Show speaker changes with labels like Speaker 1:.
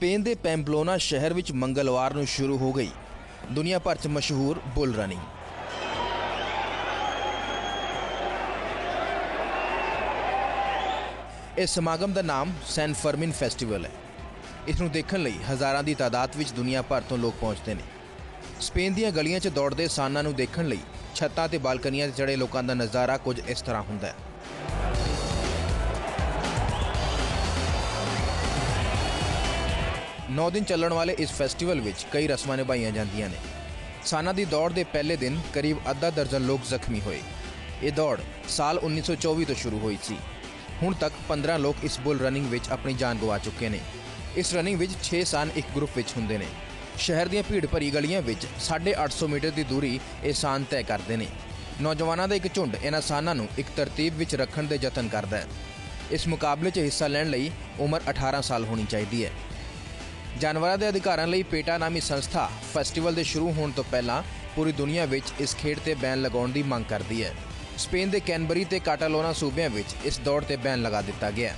Speaker 1: Spain ਦੇ ਪੈਂਪਲੋਨਾ ਸ਼ਹਿਰ ਵਿੱਚ ਮੰਗਲਵਾਰ ਨੂੰ ਸ਼ੁਰੂ ਹੋ ਗਈ। ਦੁਨੀਆ ਭਰ 'ਚ ਮਸ਼ਹੂਰ ਬੁੱਲ ਰਨਿੰਗ। ਇਸ ਸਮਾਗਮ ਦਾ ਨਾਮ ਸੈਨ ਫਰਮਿਨ ਫੈਸਟੀਵਲ ਹੈ। ਇਸ ਨੂੰ ਦੇਖਣ ਲਈ ਹਜ਼ਾਰਾਂ ਦੀ ਤਾਦਾਦ ਵਿੱਚ ਦੁਨੀਆ ਭਰ ਤੋਂ ਲੋਕ ਪਹੁੰਚਦੇ ਨੇ। ਸਪੇਨ ਦੀਆਂ ਗਲੀਆਂ 'ਚ ਦੌੜਦੇ ਸਾਨਾਂ ਨੂੰ ਦੇਖਣ ਲਈ ਛੱਤਾਂ ਤੇ ਬਾਲਕਨੀਆਂ 'ਤੇ ਚੜੇ ਲੋਕਾਂ ਦਾ ਨਜ਼ਾਰਾ ਕੁਝ ਇਸ ਤਰ੍ਹਾਂ ਹੁੰਦਾ ਹੈ। ਨੌ ਦਿਨ ਚੱਲਣ ਵਾਲੇ ਇਸ ਫੈਸਟੀਵਲ ਵਿੱਚ ਕਈ ਰਸਮਾਂ ਨਿਭਾਈਆਂ ਜਾਂਦੀਆਂ ਨੇ। ਸਾਨਾਂ ਦੀ ਦੌੜ ਦੇ ਪਹਿਲੇ ਦਿਨ ਕਰੀਬ ਅੱਧਾ ਦਰਜਨ ਲੋਕ ਜ਼ਖਮੀ ਹੋਏ। ਇਹ ਦੌੜ ਸਾਲ 1924 ਤੋਂ ਸ਼ੁਰੂ ਹੋਈ ਸੀ। ਹੁਣ ਤੱਕ 15 ਲੋਕ ਇਸ ਬੁੱਲ ਰਨਿੰਗ ਵਿੱਚ ਆਪਣੀ ਜਾਨ ਗਵਾ ਚੁੱਕੇ ਨੇ। ਇਸ ਰਨਿੰਗ ਵਿੱਚ 6 ਸਾਨ ਇੱਕ ਗਰੁੱਪ ਵਿੱਚ ਹੁੰਦੇ ਨੇ। ਸ਼ਹਿਰ ਦੀਆਂ ਭੀੜ ਭਰੀ ਗਲੀਆਂ ਵਿੱਚ 850 ਮੀਟਰ ਦੀ ਦੂਰੀ ਇਹ ਸਾਨ ਤੈਅ ਕਰਦੇ ਨੇ। ਨੌਜਵਾਨਾਂ ਦਾ ਇੱਕ ਝੁੰਡ ਇਹਨਾਂ ਸਾਨਾਂ ਨੂੰ ਇੱਕ ਤਰਤੀਬ ਵਿੱਚ ਰੱਖਣ ਦੇ ਯਤਨ ਕਰਦਾ ਹੈ। ਇਸ ਮੁਕਾਬਲੇ 'ਚ ਹਿੱਸਾ ਲੈਣ ਲਈ ਉਮਰ 18 ਸਾਲ ਹੋਣੀ ਚਾਹੀਦੀ ਹੈ। ਜਾਨਵਰਾਂ ਦੇ ਅਧਿਕਾਰਾਂ ਲਈ ਪੇਟਾ ਨਾਮੀ ਸੰਸਥਾ ਫੈਸਟੀਵਲ ਦੇ ਸ਼ੁਰੂ ਹੋਣ ਤੋਂ ਪਹਿਲਾਂ ਪੂਰੀ ਦੁਨੀਆ ਵਿੱਚ ਇਸ ਖੇਡ ਤੇ ਬੈਨ ਲਗਾਉਣ ਦੀ ਮੰਗ ਕਰਦੀ ਹੈ। ਸਪੇਨ ਦੇ ਕੈਨਬਰੀ ਤੇ ਕਾਟਾਲੋਨਾ ਸੂਬਿਆਂ ਵਿੱਚ ਇਸ ਦੌੜ ਤੇ ਬੈਨ ਲਗਾ ਦਿੱਤਾ ਗਿਆ ਹੈ।